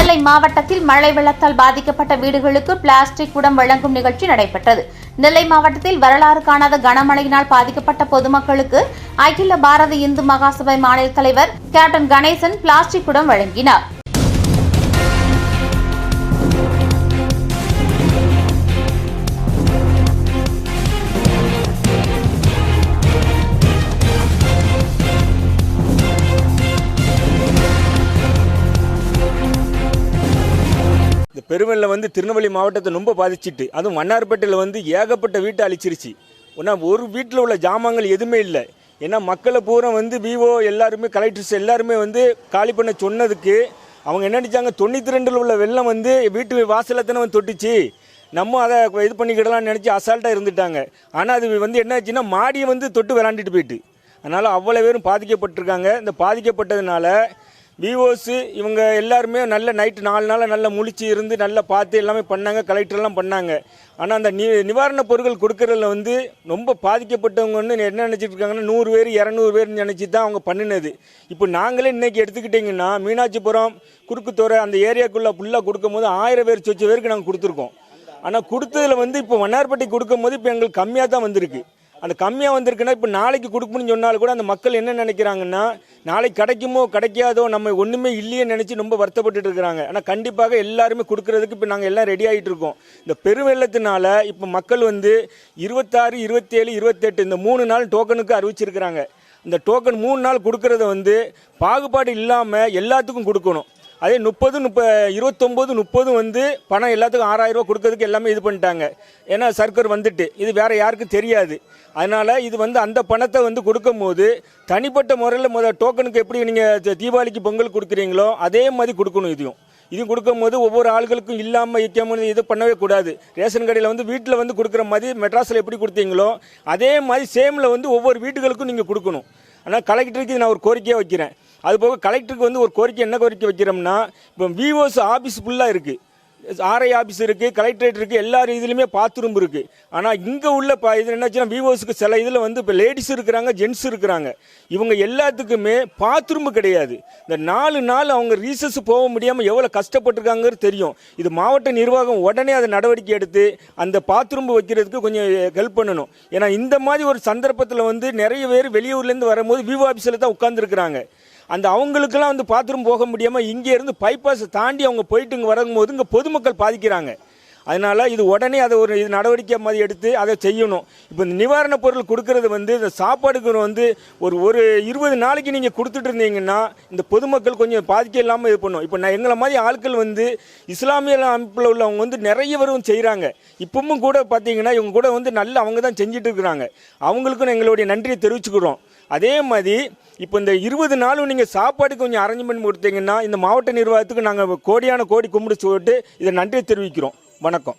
நெல்லை மாவட்டத்தில் மழை வெள்ளத்தால் பாதிக்கப்பட்ட வீடுகளுக்கு பிளாஸ்டிக் குடம் வழங்கும் நிகழ்ச்சி நடைபெற்றது. நெல்லை மாவட்டத்தில் வரலாறு காணாத கனமழையினால் பாதிக்கப்பட்ட பொதுமக்களுக்கு அகில பாரத இந்து மகாசபை மாநில தலைவர் கேப்டன் கணேசன் பிளாஸ்டிக் குடம் வழங்கினார். பெருவெள்ளம் வந்து திருநெல்வேலி மாவட்டத்தை ரொம்ப பாதிச்சிட்டு அதுவும் மன்னார்பேட்டையில் வந்து ஏகப்பட்ட வீட்டை அழிச்சிருச்சு. ஏன்னா ஒரு வீட்டில் உள்ள ஜாமான்கள் எதுவுமே இல்லை. ஏன்னா மக்களை பூரா வந்து விவோ எல்லாருமே கலெக்டர்ஸ் எல்லாருமே வந்து காலி பண்ண சொன்னதுக்கு அவங்க என்ன நினச்சாங்க தொண்ணூற்றி ரெண்டில் உள்ள வெள்ளம் வந்து வீட்டு வாசலில் தானே வந்து தொட்டுச்சு. நம்ம அதை இது பண்ணிக்கிடலாம்னு நினச்சி அசால்ட்டாக இருந்துட்டாங்க. ஆனால் அது வந்து என்னாச்சுன்னா மாடியை வந்து தொட்டு விளாண்டுட்டு போயிட்டு. அதனால் அவ்வளோ பேரும் பாதிக்கப்பட்டிருக்காங்க. இந்த பாதிக்கப்பட்டதுனால விஓஸ் இவங்க எல்லாருமே நல்ல நைட்டு நாலு நாள் நல்லா முழிச்சு இருந்து நல்லா பார்த்து எல்லாமே பண்ணாங்க கலெக்டர்லாம் பண்ணாங்க. ஆனால் அந்த நி நிவாரணப் பொருட்கள் கொடுக்கறதுல வந்து ரொம்ப பாதிக்கப்பட்டவங்க வந்து என்ன நினச்சிட்டு இருக்காங்கன்னா நூறு பேர் இரநூறு பேர் நினச்சி தான் அவங்க பண்ணினது. இப்போ நாங்களே இன்றைக்கி எடுத்துக்கிட்டிங்கன்னா மீனாட்சிபுரம் குறுக்குத்துறை அந்த ஏரியாக்குள்ளே ஃபுல்லாக கொடுக்கும் போது ஆயிரம் பேர் சொச்ச பேருக்கு நாங்கள் கொடுத்துருக்கோம். ஆனால் கொடுத்ததுல வந்து இப்போ மன்னார்பட்டி கொடுக்கும் போது இப்போ எங்களுக்கு கம்மியாக தான் வந்திருக்கு. அந்த கம்மியாக வந்திருக்குன்னா இப்போ நாளைக்கு கொடுக்கணும்னு சொன்னாலும் கூட அந்த மக்கள் என்ன நினைக்கிறாங்கன்னா நாளைக்கு கிடைக்குமோ கிடைக்காதோ நம்ம ஒன்றுமே இல்லையே நினச்சி ரொம்ப வருத்தப்பட்டுட்டு இருக்கிறாங்க. ஆனால் கண்டிப்பாக எல்லாருமே கொடுக்கறதுக்கு இப்போ நாங்கள் எல்லாம் ரெடி ஆகிட்டு இருக்கோம். இந்த பெருவெள்ளத்தினால இப்போ மக்கள் வந்து இருபத்தாறு இருபத்தேழு இருபத்தெட்டு இந்த மூணு நாள் டோக்கனுக்கு அறிவிச்சிருக்கிறாங்க. இந்த டோக்கன் மூணு நாள் கொடுக்கறத வந்து பாகுபாடு இல்லாமல் எல்லாத்துக்கும் கொடுக்கணும். அதே முப்பது முப்ப இருபத்தொம்போது முப்பது வந்து பணம் எல்லாத்துக்கும் ஆறாயிரம் ரூபா கொடுக்கறதுக்கு எல்லாமே இது பண்ணிட்டாங்க. ஏன்னா சர்க்கர் வந்துட்டு. இது வேற யாருக்கும் தெரியாது. அதனால இது வந்து அந்த பணத்தை வந்து கொடுக்கும்போது தனிப்பட்ட முறையில் முத டோக்கனுக்கு எப்படி நீங்கள் தீபாவளிக்கு பொங்கல் கொடுக்குறீங்களோ அதே மாதிரி கொடுக்கணும் இதையும். இது கொடுக்கும்போது ஒவ்வொரு ஆளுகளுக்கும் இல்லாமல் வைக்காமல் இது பண்ணவே கூடாது. ரேஷன் கடையில் வந்து வீட்டில் வந்து கொடுக்குற மாதிரி மெட்ராஸில் எப்படி கொடுத்தீங்களோ அதே மாதிரி சேமில் வந்து ஒவ்வொரு வீட்டுகளுக்கும் நீங்கள் கொடுக்கணும். ஆனால் கலெக்டருக்கு இது நான் ஒரு கோரிக்கையாக வைக்கிறேன். அதுபோக கலெக்டருக்கு வந்து ஒரு கோரிக்கை என்ன கோரிக்கை வைக்கிறோம்னா இப்போ விஓஸ் ஆஃபீஸ் ஃபுல்லாக இருக்குது ஆர்ஐ ஆஃபீஸ் இருக்குது கலெக்டரேட் இருக்குது எல்லா இதுலையுமே பாத்ரூம் இருக்குது ஆனால் இங்கே உள்ள ப இது என்னாச்சுன்னா விவோஸுக்கு சில இதில் வந்து இப்போ லேடிஸ் இருக்கிறாங்க ஜென்ஸ் இருக்கிறாங்க. இவங்க எல்லாத்துக்குமே பாத்ரூம் கிடையாது. இந்த நாலு நாள் அவங்க ரீசஸ் போக முடியாமல் எவ்வளோ கஷ்டப்பட்டுருக்காங்கிறது தெரியும். இது மாவட்ட நிர்வாகம் உடனே அதை நடவடிக்கை எடுத்து அந்த பாத்ரூம் வைக்கிறதுக்கு கொஞ்சம் ஹெல்ப் பண்ணணும். ஏன்னா இந்த மாதிரி ஒரு சந்தர்ப்பத்தில் வந்து நிறைய பேர் வெளியூர்லேருந்து வரும்போது விவோ ஆஃபீஸில் தான் உட்காந்துருக்குறாங்க அந்த அவங்களுக்கெல்லாம் வந்து பாத்ரூம் போக முடியாமல் இங்கே இருந்து பைபாஸ் தாண்டி அவங்க போயிட்டு இங்கே வரும்போது இங்கே பொதுமக்கள் பாதிக்கிறாங்க. அதனால இது உடனே அதை ஒரு இது நடவடிக்கை மாதிரி எடுத்து அதை செய்யணும். இப்போ இந்த நிவாரணப் பொருள் கொடுக்கறது வந்து இந்த சாப்பாடுக்கு வந்து ஒரு ஒரு இருபது நாளைக்கு நீங்கள் கொடுத்துட்டு இருந்தீங்கன்னா இந்த பொதுமக்கள் கொஞ்சம் பாதிக்க இல்லாமல் இது பண்ணும். இப்போ நான் எங்களை மாதிரி ஆட்கள் வந்து இஸ்லாமிய அமைப்பில் உள்ளவங்க வந்து நிறைய பேரும் செய்கிறாங்க இப்பவும் கூட பார்த்தீங்கன்னா இவங்க கூட வந்து நல்ல அவங்க தான் செஞ்சுட்டு இருக்கிறாங்க. அவங்களுக்கும் எங்களுடைய நன்றியை தெரிவிச்சுக்கிறோம். அதே மாதிரி இப்போ இந்த இருபது நாளும் நீங்கள் சாப்பாடு கொஞ்சம் அரேஞ்ச்மெண்ட் கொடுத்தீங்கன்னா இந்த மாவட்ட நிர்வாகத்துக்கு நாங்கள் கோடியான கோடி கும்பிடு சொல்லிட்டு இதை நன்றி தெரிவிக்கிறோம். வணக்கம்.